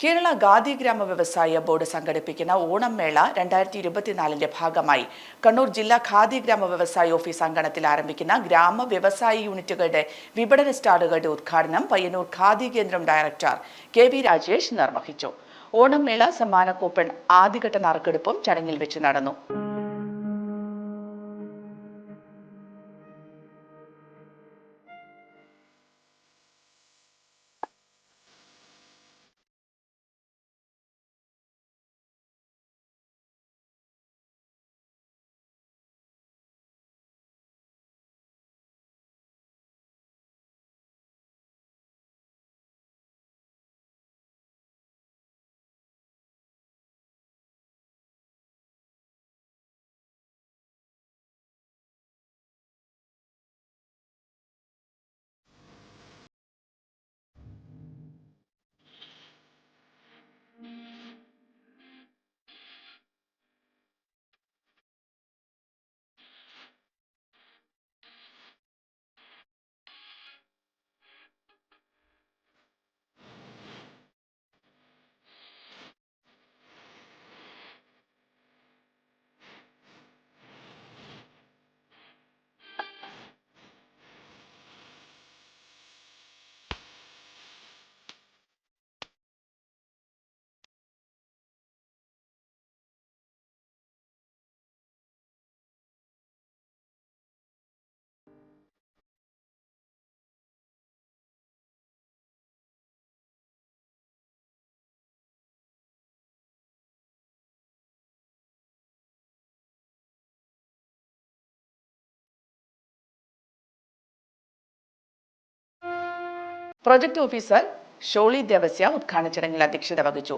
കേരള ഖാദി ഗ്രാമ വ്യവസായ ബോർഡ് സംഘടിപ്പിക്കുന്ന ഓണം മേള രണ്ടായിരത്തി ഇരുപത്തിനാലിന്റെ ഭാഗമായി കണ്ണൂർ ജില്ലാ ഖാദി ഗ്രാമ വ്യവസായ ഓഫീസ് അങ്കണത്തിൽ ആരംഭിക്കുന്ന ഗ്രാമ വ്യവസായ യൂണിറ്റുകളുടെ വിപണന സ്റ്റാളുകളുടെ ഉദ്ഘാടനം പയ്യന്നൂർ ഖാദി കേന്ദ്രം ഡയറക്ടർ കെ വി രാജേഷ് നിർവഹിച്ചു. ഓണം മേള സമ്മാന ആദ്യഘട്ട നറുക്കെടുപ്പും ചടങ്ങിൽ വെച്ച് നടന്നു. പ്രൊജക്ട് ഓഫീസർ ഷോളി ദേവസ്യ ഉദ്ഘാടന ചടങ്ങിൽ അധ്യക്ഷത വഹിച്ചു.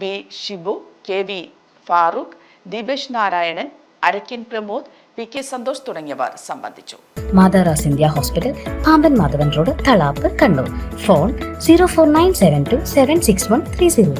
B Shibu K V Farooq Deepesh Narayanan അരക്കിൻ Pramod P K Santhosh തുടങ്ങിയവർ സംബന്ധിച്ചു. മാതാറാസ് India hospital Pamban Madhavan road Thalap Kannur. Phone zero four nine seven two seven six one three zero